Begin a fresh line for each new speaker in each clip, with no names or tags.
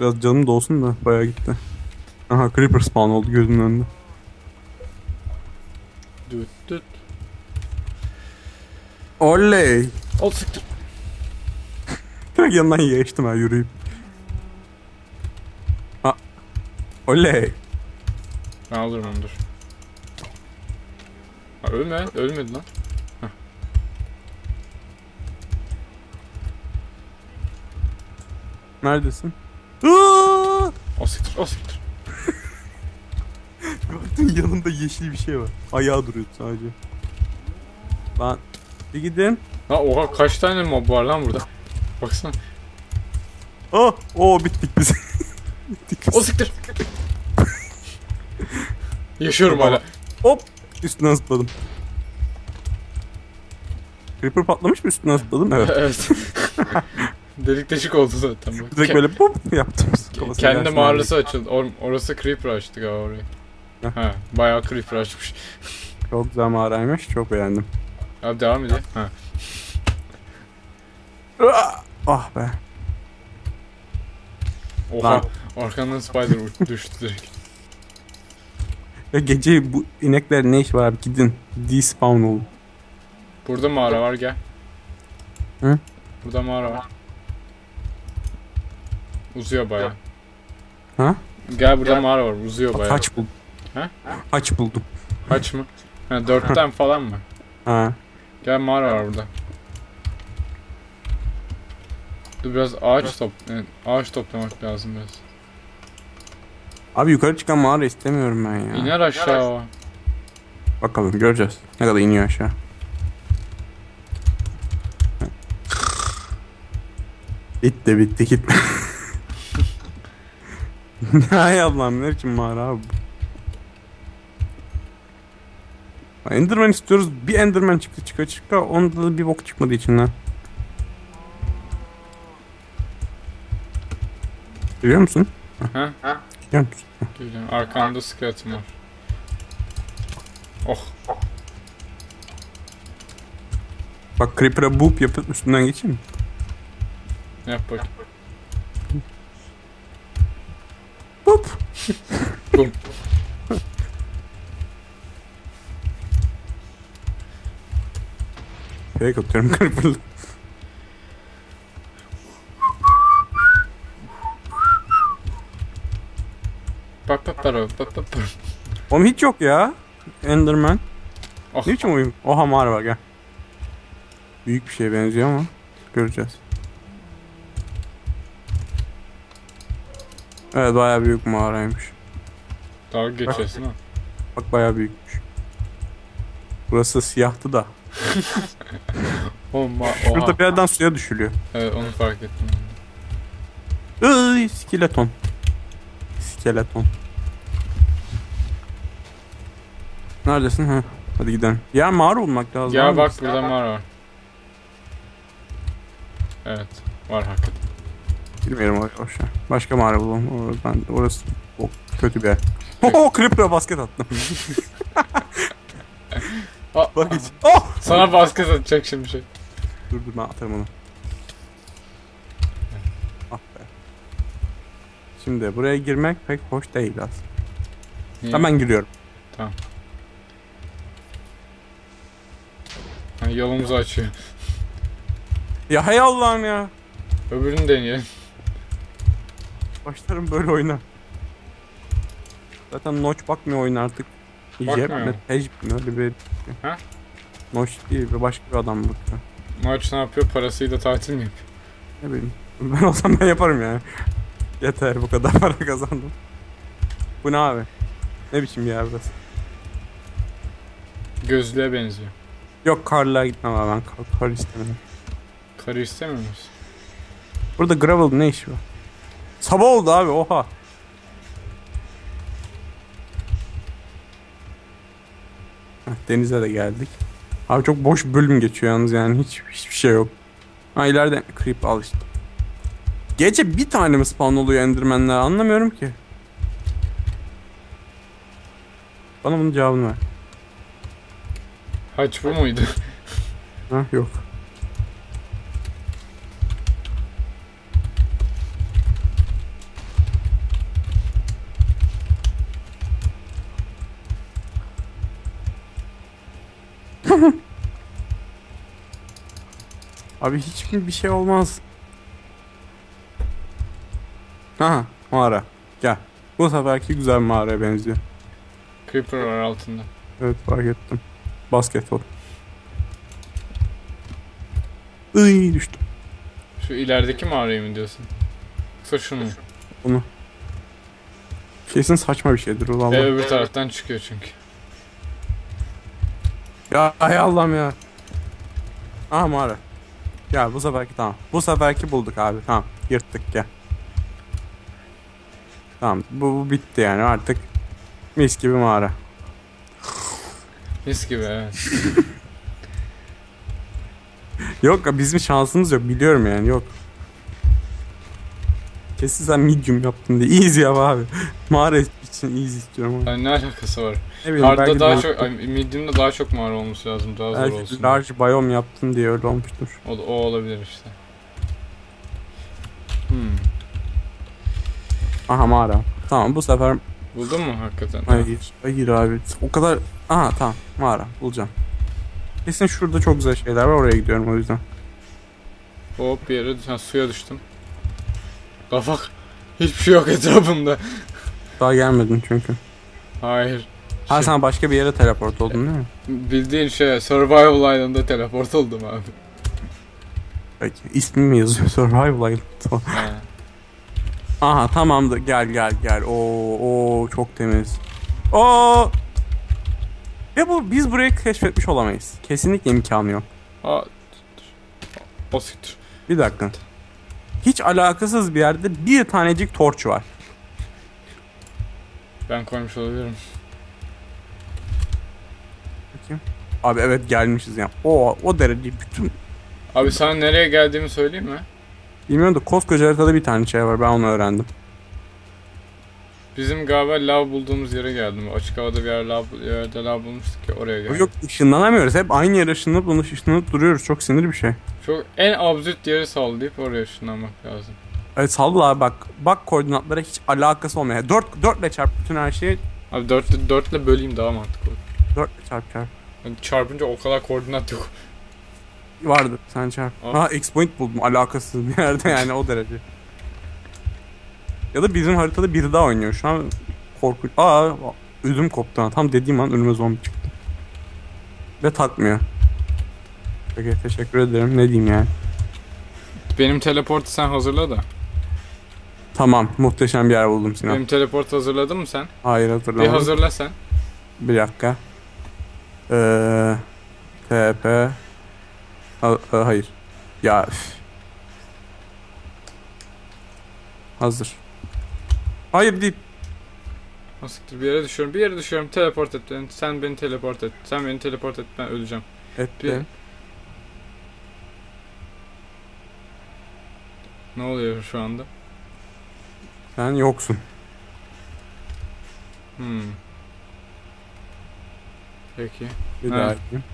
Biraz canım da olsun da bayağı gitti. Aha creeper spawn oldu gözümün önünde.
Düt düt.
Oley.
Ol siktir.
Direkt yanından geçtim ha yürüyüp. Ha. Oley.
Ben alırım onu dur. Ha, ölme. Ölmedi lan.
Neredesin?
O siktir. O siktir.
Gördün yanında yeşil bir şey var. Ayağı duruyor sadece. Lan bir gidin.
Ha oha kaç tane mob var lan burada. Baksana.
Oh, o bittik biz. bittik biz.
O siktir. Yaşıyorum hala.
Hop üstüne zıpladım. Creeper patlamış mı üstüne zıpladım? Evet.
evet. Delik deşik oldu zaten.
Direkt böyle pop yaptım.
Kendi mağarası açıldı. Or- orası creeper açtı galiba orayı. Ha, bayağı creeper açmış.
Çok güzel mağaraymış. Çok beğendim.
Abi devam edelim. Ha.
Ah be.
Oha.
Lan.
Arkandan spider düştü direkt.
Ya gece bu inekler ne iş var abi gidin. Despawn olun.
Burada mağara var gel.
Hı?
Burada mağara var. Uzuyor bayağı.
Ha?
Gel burada mağara var. Uzuyor bayağı.
haç buldum.
Ha?
Haç buldum.
Kaç mı? Ha, dörtten falan mı?
Ha.
Gel mağara var burada. Dur biraz ağaç top, evet, ağaç toplamak lazım biraz.
Abi yukarı çıkan mağara istemiyorum ben ya.
İner aşağı o.
Bakalım göreceğiz. Ne kadar iniyor aşağı. Bitti bitti gitme. Ne biçim mağara abi? Enderman istiyoruz. Bir Enderman çıktı çıka çıka. Onda da bir bok çıkmadı içinden. Görüyor musun?
Ha?
Görüyor musun?
Geliyorum. Arkamda skeletim var. Oh.
Bak Creeper'a boop yapıp üstünden geçeyim mi?
Yap bak.
Boop.
Bum.
Fake atıyorum Creeper'la.
Bak bak bak bak bak.
Oğlum hiç yok ya. Enderman.
Oh.
Ne biçim oyun? Oha mağara var gel. Büyük bir şeye benziyor ama göreceğiz. Evet bayağı büyük mağaraymış.
Dalga geçiyorsun ha.
Bak bayağı büyükmüş. Burası siyahtı da.
Oğlum
Şurada bir yerden suya düşülüyor.
Evet onu fark ettim.
Iy, skeleton. Skeleton. Neredesin? Ha. Hadi gidelim. Ya mağara bulmak lazım.
Ya bak burada mağara var. Evet. Var hakikaten.
Bilmiyorum oraya boş ver. Başka mağara bulalım. Oradan, orası o, kötü bir yer. Oho Creeper'a basket attım.
Aa,
Bak hiç. Oh!
sana basket atacak şimdi şey.
Dur dur ben atarım onu. Ah be. Şimdi buraya girmek pek hoş değil aslında.
Niye?
Hemen giriyorum.
Ha, yolumuzu açıyor.
Ya hay Allah'ım ya.
Öbürünü deneyelim.
Başlarım böyle oyuna. Zaten Notch bakmıyor oyuna artık.
Bakmıyor
Jeb mi? Tecb mi? Öyle bir...
Ha?
Notch değil bir başka bir adam bakıyor.
Maç ne yapıyor? Parasıyla tatil mi yapıyor?
Ne bileyim. Ben olsam ben yaparım ya. Yeter bu kadar para kazandım. Bu ne abi? Ne biçim bir yer burası?
Gözlüğe benziyor.
Yok karlığa gitmem abi ben kar, kar istemiyorum.
Karı istemiyor musun?
Burada gravel ne işi var? Sabah oldu abi oha. Heh, denize de geldik. Abi çok boş bölüm geçiyor yalnız yani hiç hiçbir şey yok. Ha ileride creep al işte. Gece bir tane mi spawn oluyor endermenler anlamıyorum ki. Bana bunun cevabını ver.
Haç bu muydu?
Ha yok. Abi hiçbir bir şey olmaz. Aha mağara. Gel. Bu seferki güzel mağaraya benziyor.
Creeper var altında.
Evet fark ettim. Basketbol. Iy düştüm.
Şu ilerideki mağarayı mı diyorsun? Yoksa şunu mu?
Kesin saçma bir şeydir valla.
Ve öbür taraftan çıkıyor çünkü.
Ya ay Allah'ım ya. Aha mağara. Gel bu seferki tamam. Bu seferki bulduk abi tamam. Yırttık gel. Tamam bu, bu bitti yani artık mis gibi mağara.
Mis gibi evet.
Yok bizim şansımız yok biliyorum yani yok. Kesin sen medium yaptın diye. Easy yap abi. Mağara için easy istiyorum. ama.
Yani ne alakası var?
Ne bileyim
Hard'da daha çok, ay, medium'da daha çok mağara olması lazım. Daha zor
belki
olsun.
large biome yaptın diye öyle olmuştur.
O, o olabilir işte. Hmm.
Aha mağara. Tamam bu sefer
Buldun mu hakikaten?
hayır. Hayır abi. O kadar aha tamam mağara bulacağım. Kesin şurada çok güzel şeyler var oraya gidiyorum o yüzden.
Hop bir yere ha, suya düştüm. Kafak. Hiçbir şey yok etrafımda.
Daha gelmedin çünkü.
Hayır.
Ha
Şey,
sen başka bir yere teleport oldun değil mi?
Bildiğin şey Survival Island'da teleport oldum abi.
Peki. İsmi mi yazıyor? Survival Island.
Ha.
Aha tamamdır. Gel gel gel. Oo, oo çok temiz. Oo. Ve bu biz burayı keşfetmiş olamayız. Kesinlikle imkanı yok.
Aa, o siktir.
Bir dakika. Hiç alakasız bir yerde bir tanecik torç var.
Ben koymuş olabilirim.
Bakayım. Abi evet gelmişiz yani. O o derece bütün
Abi sana nereye geldiğimi söyleyeyim mi?
bilmiyorum da koskoca haritada bir tane şey var. Ben onu öğrendim.
Bizim galiba lav bulduğumuz yere geldim. Açık havada bir yer lav, yerde lav bulmuştuk ya oraya geldim.
Yok ışınlanamıyoruz. Hep aynı yere ışınlanıp bunu ışınlanıp duruyoruz. Çok sinir bir şey.
Çok en absürt yeri sallayıp oraya ışınlanmak lazım.
Evet salla abi bak. Bak koordinatlara hiç alakası olmayan. 4 4 ile çarp bütün her şeyi.
Abi 4 4 ile böleyim daha mantıklı.
4 ile çarp çarp.
Yani çarpınca o kadar koordinat yok.
Vardı sen çarp.
Aa.
Ha X point buldum alakasız bir yerde yani o derece. Ya da bizim haritada biri daha oynuyor şu an korkunç. Aa ödüm koptu ha. Tam dediğim an önüme zombi çıktı. Ve takmıyor. Peki teşekkür ederim. Ne diyeyim yani.
Benim teleportu sen hazırla da.
Tamam muhteşem bir yer buldum Sinan.
Benim teleportu hazırladın mı sen?
Hayır
Bir
hatırlamadım.
hazırla sen.
Bir dakika. Ee, TP. Ha- ha- hayır. Ya. Hazır. Hayır değil.
Siktir bir yere düşüyorum. Bir yere düşüyorum. Teleport et beni. Sen beni teleport et. Sen beni teleport et. Ben öleceğim.
Etti.
Ne oluyor şu anda?
Sen yoksun.
Hmm. Peki.
Bir yapayım.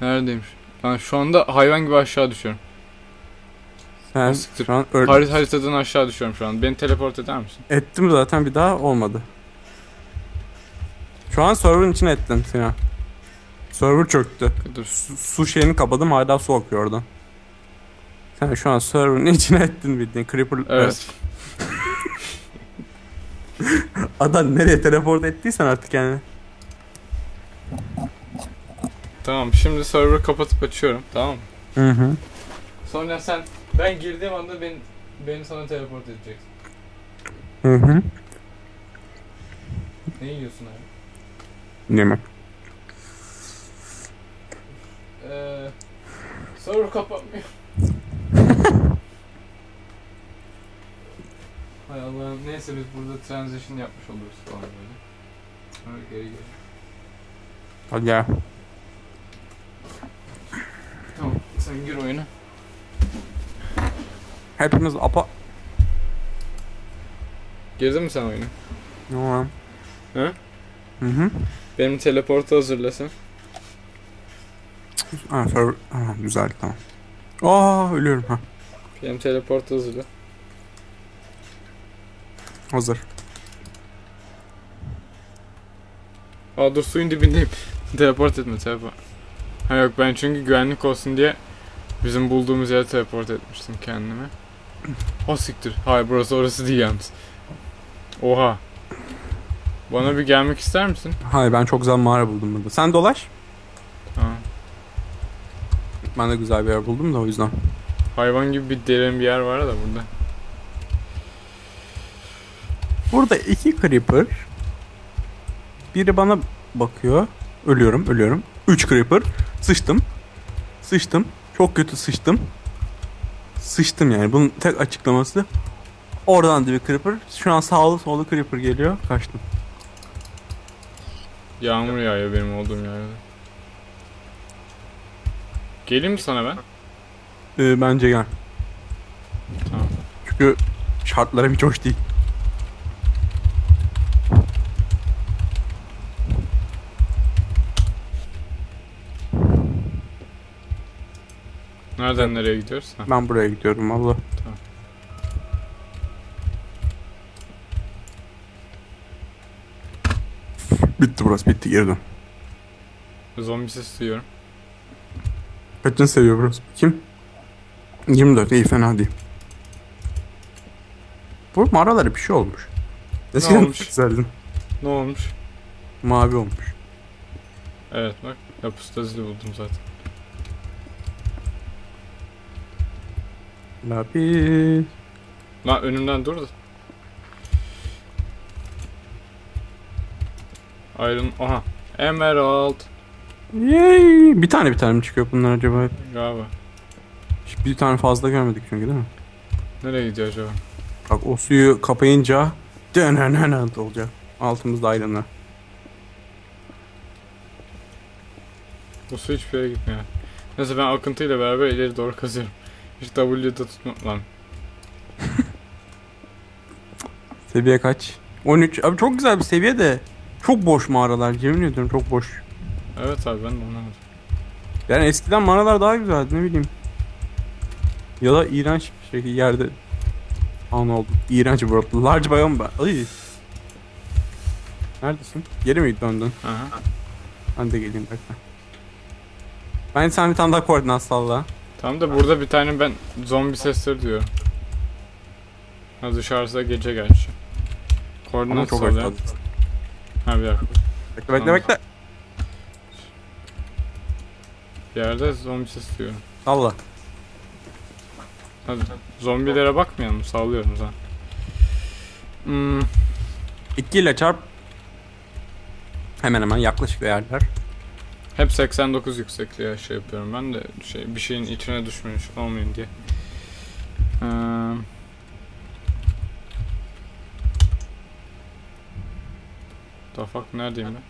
Neredeymiş? Ben şu anda hayvan gibi aşağı düşüyorum. Siktir.
şu an öldün.
Harit haritadan aşağı düşüyorum şu an. Beni teleport eder misin?
Ettim zaten bir daha olmadı. Şu an server'ın içine ettin Sinan. Server çöktü.
Dur.
Su, su şeyini kapadım hala su akıyor oradan. Sen şu an server'ın içine ettin bildiğin Creeper.
Evet.
Adam nereye teleport ettiysen artık yani.
Tamam. Şimdi server kapatıp açıyorum. Tamam mı?
Hı hı.
Sonra sen ben girdiğim anda beni beni sana teleport edeceksin.
Hı hı.
Ne yiyorsun abi?
Yemek.
Eee server kapanmıyor. Hay Allah'ım neyse biz burada transition yapmış oluruz falan böyle. Sonra geri geri.
Hadi gel.
Tamam sen gir oyuna.
Hepimiz apa...
Girdin mi sen oyuna?
Tamam.
Hı?
Hı hı.
Benim teleportu hazırlasın.
Ha, server... Ha, güzel tamam. Aa ölüyorum ha.
Benim teleportu hazırla.
Hazır.
Aa dur suyun dibindeyim. teleport etme teleport. Ha yok ben çünkü güvenlik olsun diye bizim bulduğumuz yere teleport etmiştim kendimi. O siktir. Hayır burası orası değil yalnız. Oha. Bana bir gelmek ister misin?
Hayır ben çok güzel mağara buldum burada. Sen dolaş.
Tamam.
Ben de güzel bir yer buldum da o yüzden.
Hayvan gibi bir derin bir yer var da burada.
Burada iki creeper. Biri bana bakıyor. Ölüyorum, ölüyorum. Üç creeper. Sıçtım. Sıçtım. Çok kötü sıçtım. Sıçtım yani. Bunun tek açıklaması. Oradan da bir creeper. Şu an sağlı sollu creeper geliyor. Kaçtım.
Yağmur yağıyor benim olduğum yerde. Geleyim mi sana ben?
Ee, bence gel.
Tamam.
Çünkü şartlarım hiç hoş değil.
Nereden nereye gidiyoruz? Ha.
Ben buraya gidiyorum valla.
Tamam.
Bitti burası bitti geri dön.
Zombi sesi duyuyorum.
Kaçını seviyor burası? Kim? 24 iyi fena değil. Bu mağaralara bir şey olmuş. Eskiden
olmuş?
çok güzeldi.
Ne olmuş?
Mavi olmuş.
Evet bak. Zili buldum zaten.
Lapis.
Lan önümden dur da. Iron... Aha. Emerald.
Yay. Bir tane bir tane mi çıkıyor bunlar acaba?
Galiba.
Hiç Bir tane fazla görmedik çünkü değil mi?
Nereye gidiyor acaba?
Bak o suyu kapayınca dönenen olacak. Altımızda ayrılma.
Bu su hiçbir yere gitmiyor. Neyse ben akıntıyla beraber ileri doğru kazıyorum. Hiç W'de tutma lan.
Seviye kaç? 13. Abi çok güzel bir seviye de. Çok boş mağaralar. Yemin ediyorum çok boş.
Evet abi ben de anlamadım.
Yani eskiden mağaralar daha güzeldi ne bileyim. Ya da iğrenç bir şekilde yerde an oldu. İğrenç bir ortam. Large biome ben. Ay. Neredesin? Geri mi döndün?
Aha.
Ben de geleyim bekle. Ben sen bir tane daha koordinat salla.
Tam da burada bir tane ben zombi sesleri duyuyorum. Ha dışarısı da gece gerçi. Koordinat
çok acıdı.
Ha bir dakika.
Bekle bekle
Tamam.
bekle.
Bir yerde zombi sesi duyuyorum.
Salla.
Hadi zombilere bakmayalım sallıyorum zaten. Hmm,
2 ile çarp. Hemen hemen yaklaşık değerler.
Hep 89 yüksekliğe şey yapıyorum ben de şey bir şeyin içine düşmüş olmayayım diye. Ee, fuck neredeyim ben?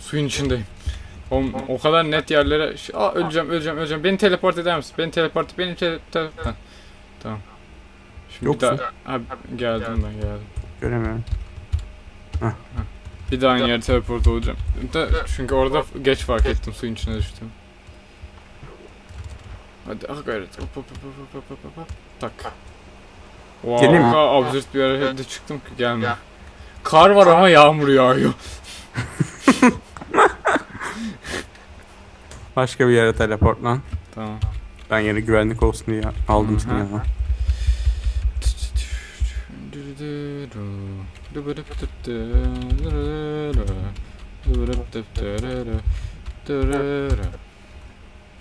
Suyun içindeyim. O, o kadar net yerlere... Aa öleceğim öleceğim öleceğim. Beni teleport eder misin? Beni teleport... Beni tele... tele- Ha, Tamam. Şimdi bir
Yoksun.
daha... Ha, geldim ben geldim.
Göremiyorum.
Bir daha aynı yere teleport olacağım. Da, çünkü orada geç fark ettim suyun içine düştüm. Hadi ah gayret. Hop hop hop hop hop hop hop hop. Tak. Wow,
Geleyim mi?
absürt bir yere de çıktım ki gelme. Kar var ama yağmur yağıyor.
Başka bir yere teleport lan.
Tamam.
Ben yine güvenlik olsun diye aldım
Hı
seni
hı.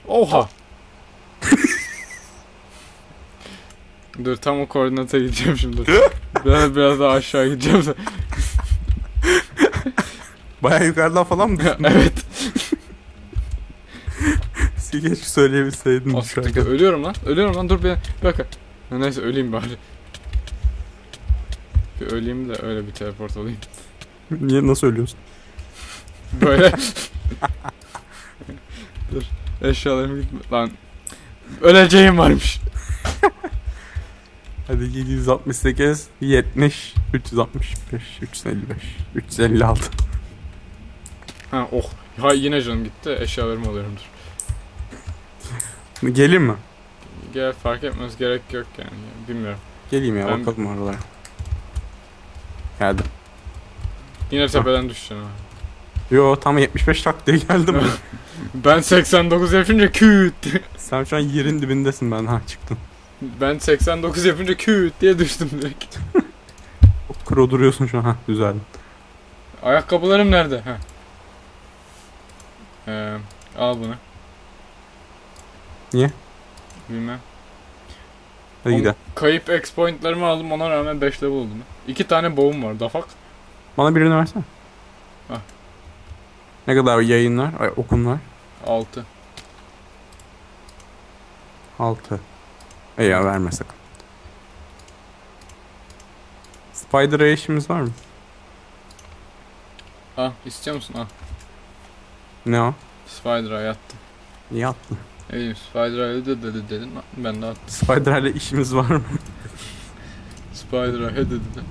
Oha. Dur tam o koordinata gideceğim şimdi. Biraz, biraz daha aşağı gideceğim.
Baya yukarıdan falan mı düştün?
evet.
Keşke söyleyebilseydin
Aslında
düşerken.
ölüyorum lan. Ölüyorum lan. Dur bir, bir dakika. Neyse öleyim bari. Bir öleyim de öyle bir teleport olayım.
Niye nasıl ölüyorsun?
Böyle. Dur. Eşyalarım gitme. Lan. Öleceğim varmış.
Hadi 768, 70, 365, 355, 356.
Ha oh. Ha yine canım gitti. Eşyalarımı alıyorum dur.
Geleyim mi?
Gel fark etmez gerek yok yani. Bilmiyorum.
Geleyim ya
Ben-
bakalım oralara. Geldim.
Yine tepeden düşeceksin ha.
Yo tam 75 tak diye geldim.
Ben 89 yapınca küt.
Sen şu an yerin dibindesin ben. Ha çıktın.
Ben 89 yapınca küt diye düştüm direkt.
Çok kro duruyorsun şu an. Ha güzel.
Ayakkabılarım nerede? Heh. Ee, al bunu.
Niye?
Bilmem.
Hadi gidelim.
Kayıp X pointlarımı aldım ona rağmen 5 level oldum. İki tane boğum var dafak.
Bana birini versene.
Ah.
Ne kadar yayınlar, ay, okunlar?
6.
6. E ya verme sakın. Spider'a işimiz var mı?
Al istiyor musun? Al.
Ne o?
Spider'a yattım.
Niye attın?
İyiyim Spider'a dedi dedi dedin. Ben de attım.
Spider'la işimiz var mı?
Spider'a he dedi de.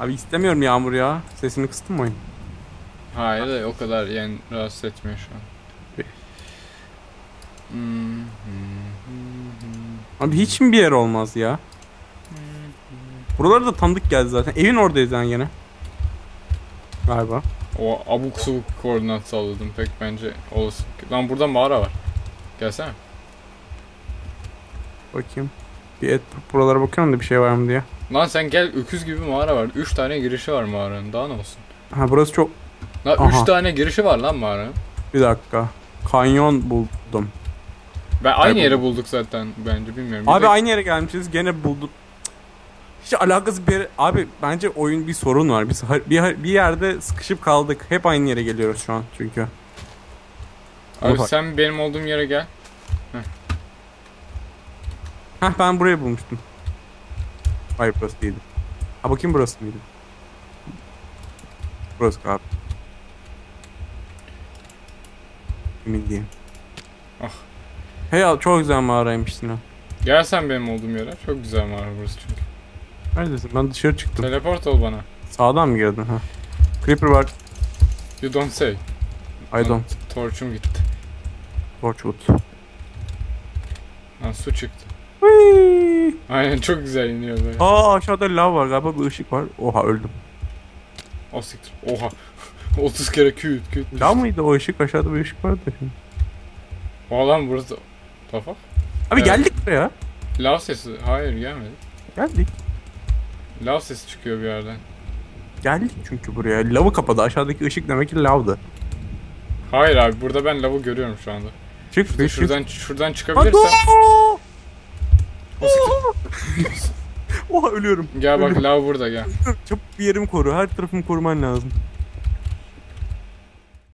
Abi istemiyorum Yağmur ya. Sesini kıstın mı oyun?
Hayır o kadar yani rahatsız etmiyor şu an.
Abi hiç mi bir yer olmaz ya? Buraları da tanıdık geldi zaten. Evin oradayız yani gene. Galiba.
O abuk subuk koordinat salladım pek bence olası. Lan burada mağara var. Gelsene.
Bakayım. Bir et buralara bakıyorum da bir şey var mı diye.
Lan sen gel öküz gibi mağara var. 3 tane girişi var mağaranın. Daha ne olsun?
Ha burası çok...
Lan
Aha.
3 tane girişi var lan mağaranın.
Bir dakika. Kanyon buldum.
Ben aynı
Kayboldum.
yere bulduk zaten bence bilmiyorum. Bir
Abi
de-
aynı yere gelmişiz gene buldum. Hiç alakası bir. Abi bence oyun bir sorun var. Biz bir, bir yerde sıkışıp kaldık. Hep aynı yere geliyoruz şu an çünkü.
Abi
Bak.
sen benim olduğum yere gel.
Heh ben burayı bulmuştum. Hayır burası değildi. Ha bakayım burası mıydı? Burası abi. Emin değilim.
Ah.
Hey ya çok güzel mağaraymış Sinan.
Gel sen benim olduğum yere. Çok güzel mağara burası çünkü.
Neredesin? Ben dışarı çıktım.
Teleport ol bana.
Sağdan mı girdin? Ha. Creeper var.
You don't say.
I don't.
Torchum gitti.
Torchwood.
Lan su çıktı.
Whee!
Aynen çok güzel iniyor böyle.
Aa aşağıda lav var galiba bir ışık var. Oha öldüm.
O siktir. Oha. 30 kere küt küt.
Lav mıydı o ışık? Aşağıda bir ışık vardı.
O lan burası. Kafa.
Abi
Evet.
geldik buraya.
Lav sesi. Hayır gelmedi.
Geldik.
Lav sesi çıkıyor bir yerden.
Geldik çünkü buraya. Lavı kapadı. Aşağıdaki ışık demek ki lavdı.
Hayır abi burada ben lavı görüyorum şu anda.
Çık
Şurada,
çık.
şuradan şuradan çıkabilirsem. O.
Oha ölüyorum.
Gel bak lav burada gel.
Çabuk bir yerimi koru. Her tarafımı koruman lazım.